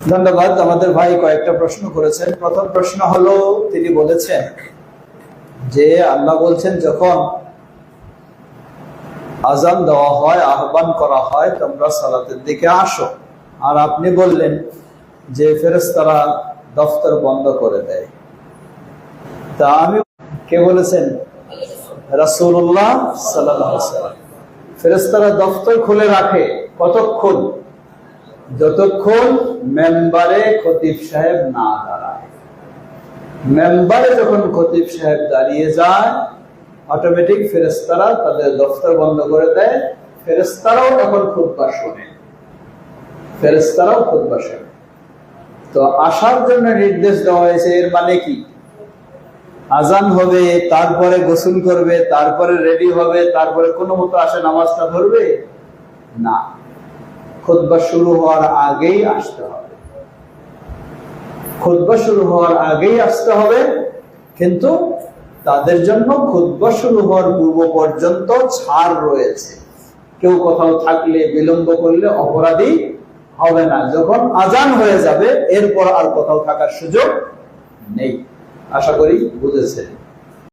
ধন্যবাদ, আমাদের ভাই কয়েকটা প্রশ্ন করেছেন। প্রথম প্রশ্ন হলো, তিনি বলেছেন যে, আল্লাহ বলছেন, যখন আজান দেওয়া হয়, আহ্বান করা হয়, তোমরা সালাতের দিকে আসো। আর আপনি বললেন যে ফেরেস্তারা দফতর বন্ধ করে দেয়। তা আমি, কে বলেছেন? সাল্লাল্লাহু আলাইহি ওয়াসাল্লাম। দফতর খুলে রাখে কতক্ষণ? যতক্ষণ মেম্বারে খতিব সাহেব না দাঁড়ায়। মেম্বারে যখন খতিব সাহেব দাঁড়িয়ে যায় অটোমেটিক ফেরেশতারা তাদের দফতর বন্ধ করে দেয়। ফেরেশতারাও এখন খুতবা শোনে। ফেরেশতারাও খুতবা শোনে। তো আসার জন্য নির্দেশ দেওয়া হয়েছে, এর মানে কি? আজান হবে, তারপরে গোসল করবে, তারপরে রেডি হবে, তারপরে কোনো মতো আসে নামাজটা ধরবে? না। খুতবা শুরু হওয়ার আগেই আসতে হবে। খুতবা শুরু হওয়ার আগেই আসতে হবে, কিন্তু তাদের জন্য খুতবা শুরু হওয়ার পূর্ব পর্যন্ত ছাড় রয়েছে। কেউ কোথাও থাকলে বিলম্ব করলে অপরাধী হবে না। যখন আজান হয়ে যাবে, এরপর আর কোথাও থাকার সুযোগ নেই। আশা করি বুঝেছেন।